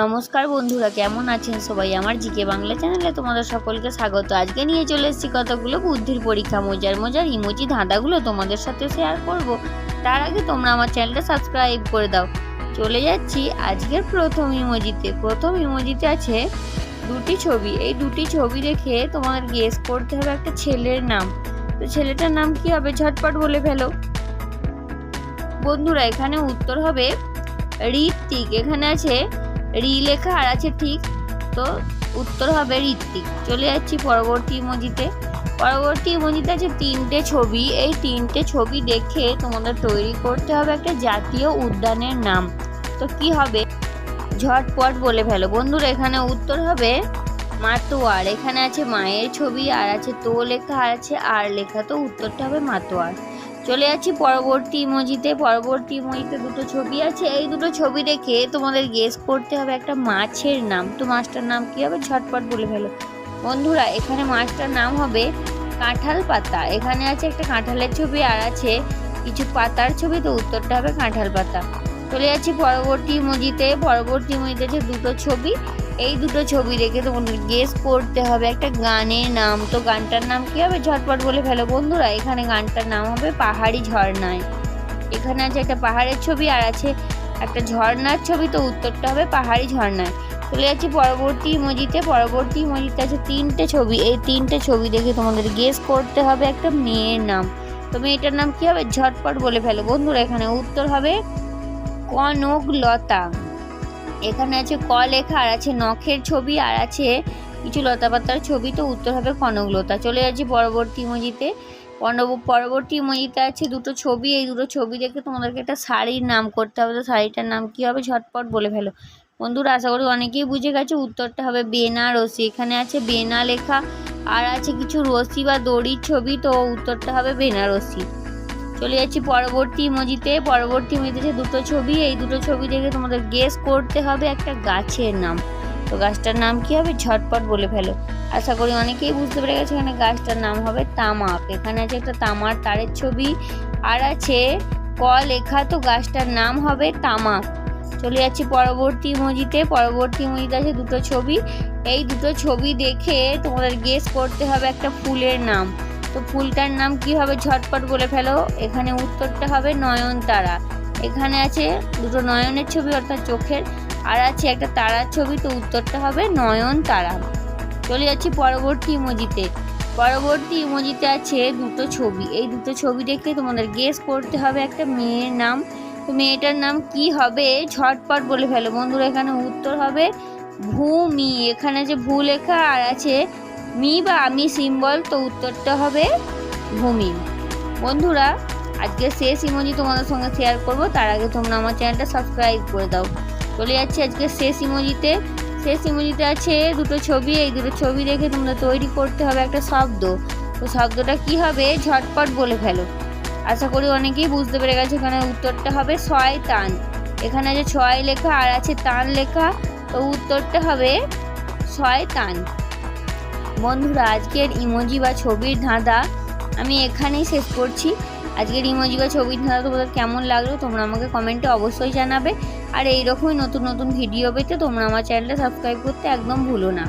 নমস্কার বন্ধুরা, কেমন আছেন সবাই? আমার জিকে বাংলা চ্যানেলে তোমাদের সকলকে স্বাগত। আজকে নিয়ে চলে এসেছি কতগুলো বুদ্ধির পরীক্ষা। মজার মজার ইমোজি ধাঁধাগুলো তোমাদের সাথে শেয়ার করব। তার আগে তোমরা আমার চ্যানেলটা সাবস্ক্রাইব করে দাও। চলে যাচ্ছি আজকের প্রথম ইমোজিতে। প্রথম ইমোজিতে আছে দুটি ছবি। এই দুটি ছবি দেখে তোমাদের গেস করতে হবে একটা ছেলের নাম। তো ছেলেটার নাম কি হবে? ঝটপট বলে ফেলো। বন্ধুরা, এখানে উত্তর হবে ঋত্বিক। এখানে আছে রি লেখা আর আছে ঠিক। তো উত্তর হবে ঋত্বিক। চলে যাচ্ছি পরবর্তী ইমোজিতে। পরবর্তী ইমোজিতে আছে তিনটে ছবি। এই তিনটে ছবি দেখে তোমাদের তৈরি করতে হবে একটা জাতীয় উদ্যানের নাম। তো কি হবে? ঝটপট বলে ফেলো। বন্ধুরা, এখানে উত্তর হবে মাতোয়ার। এখানে আছে মায়ের ছবি, আর আছে তো লেখা, আর আছে আর লেখা। তো উত্তরটা হবে মাতোয়ার। চলে যাচ্ছি পরবর্তী ইমোজিতে। পরবর্তী ইমোজিতে দুটো ছবি আছে। এই দুটো ছবি দেখে তোমাদের গেস করতে হবে একটা মাছের নাম। তো মাছটার নাম কি হবে? ঝটপট বলে ফেলো। বন্ধুরা, এখানে মাছটার নাম হবে কাঁঠাল পাতা। এখানে আছে একটা কাঁঠালের ছবি আর আছে কিছু পাতার ছবি, তো উত্তরটা হবে কাঁঠাল পাতা। চলে যাচ্ছি পরবর্তী ইমোজিতে। পরবর্তী ইমোজিতে আছে দুটো ছবি এই দুটো ছবি দেখে তোমাদের গেস করতে হবে একটা গানের নাম। তো গানটার নাম কি হবে? ঝটপট বলে ফেলো বন্ধুরা। এখানে গানটার নাম হবে পাহাড়ি ঝর্ণায়। এখানে আছে একটা পাহাড়ের ছবি আর আছে একটা ঝর্ণার ছবি। তো উত্তরটা হবে পাহাড়ি ঝর্ণায়। চলে যাচ্ছি পরবর্তী ইমোজিতে। পরবর্তী ইমোজিতে আছে তিনটে ছবি। এই তিনটে ছবি দেখে তোমাদের গেস করতে হবে একটা মেয়ের নাম। তো মেয়েটার নাম কি হবে? ঝটপট বলে ফেলো বন্ধুরা। এখানে উত্তর হবে কনকলতা। এখানে আছে ক লেখা, আর আছে নখের ছবি, আর আছে কিছু লতা পাতার ছবি, তো উত্তর হবে কনকলতা। চলে যাচ্ছি পরবর্তী ইমোজিতে। পরব- পরবর্তী ইমোজিতে আছে দুটো ছবি, এই দুটো ছবি দেখে তোমাদেরকে একটা শাড়ির নাম করতে হবে। তো শাড়িটার নাম কি হবে? ঝটপট বলে ফেলো। বন্ধুরা, আশা করি অনেকেই বুঝে গেছে, উত্তরটা হবে বেনারসি। এখানে আছে বেনা লেখা, আর আছে কিছু রশি বা দড়ির ছবি, তো উত্তরটা হবে বেনারসি। চলে যাচ্ছি পরবর্তী ইমোজিতে। পরবর্তী ইমোজিতে দুটো ছবি, এই দুটো ছবি দেখে তোমাদের গেস করতে হবে একটা গাছের নাম। তো গাছটার নাম কি হবে? ঝটপট বলে ফেলো। আশা করি অনেকেই বুঝতে পেরে গেছে এখানে গাছটার নাম হবে তামাক। এখানে আছে একটা তামার তারের ছবি। আর আছে ক লেখা, তো গাছটার নাম হবে তামাক। চলে যাচ্ছি পরবর্তী ইমোজিতে। পরবর্তী ইমোজিতে আছে দুটো ছবি। এই দুটো ছবি দেখে তোমাদের গেস করতে হবে একটা ফুলের নাম। তো ফুলটার নাম কি হবে ঝটপট বলে ফেলো। এখানে উত্তরটা হবে নয়নতারা। এখানে আছে দুটো নয়নের ছবি, অর্থাৎ চোখের, আর আছে একটা তারার ছবি, তো উত্তরটা হবে নয়নতারা। চলে যাচ্ছি পরবর্তী ইমোজিতে। পরবর্তী ইমোজিতে আছে দুটো ছবি। এই দুটো ছবি দেখে তোমাদের গেস করতে হবে একটা মেয়ের নাম। তো মেয়েটার নাম কি হবে? ঝটপট বলে ফেলো। বন্ধুরা, এখানে উত্তর হবে ভূমি। এখানে যে ভূ লেখা আর আছে মি বা আমি সিম্বল তো উত্তরটা হবে ভূমি। বন্ধুরা, আজকে শেষ ইমোজি তোমাদের সঙ্গে শেয়ার করব, তার আগে তোমরা আমার চ্যানেলটা সাবস্ক্রাইব করে দাও। চলে যাচ্ছে আজকে শেষ ইমোজিতে শেষ ইমোজিতে আছে দুটো ছবি, এই দুটো ছবি দেখে তোমরা তৈরি করতে হবে একটা শব্দ। তো শব্দটা কি হবে? ঝটপট বলে ফেলো। আশা করি অনেকেই বুঝতে পেরে গেছে এখানে উত্তরটা হবে ছয় তান এখানে আছে ছয় লেখা আর আছে তান লেখা, তো উত্তরটা হবে শয়তান। বন্ধুরা, আজকের ইমোজি বা ছবির ধাঁধা আমি এখানেই শেষ করছি। আজকের ইমোজি বা ছবির ধাঁধা তোমাদের কেমন লাগল তোমরা আমাকে কমেন্টে অবশ্যই জানাবে। আর এইরকমই নতুন নতুন ভিডিও পেতে তোমরা আমার চ্যানেলটা সাবস্ক্রাইব করতে একদম ভুলো না।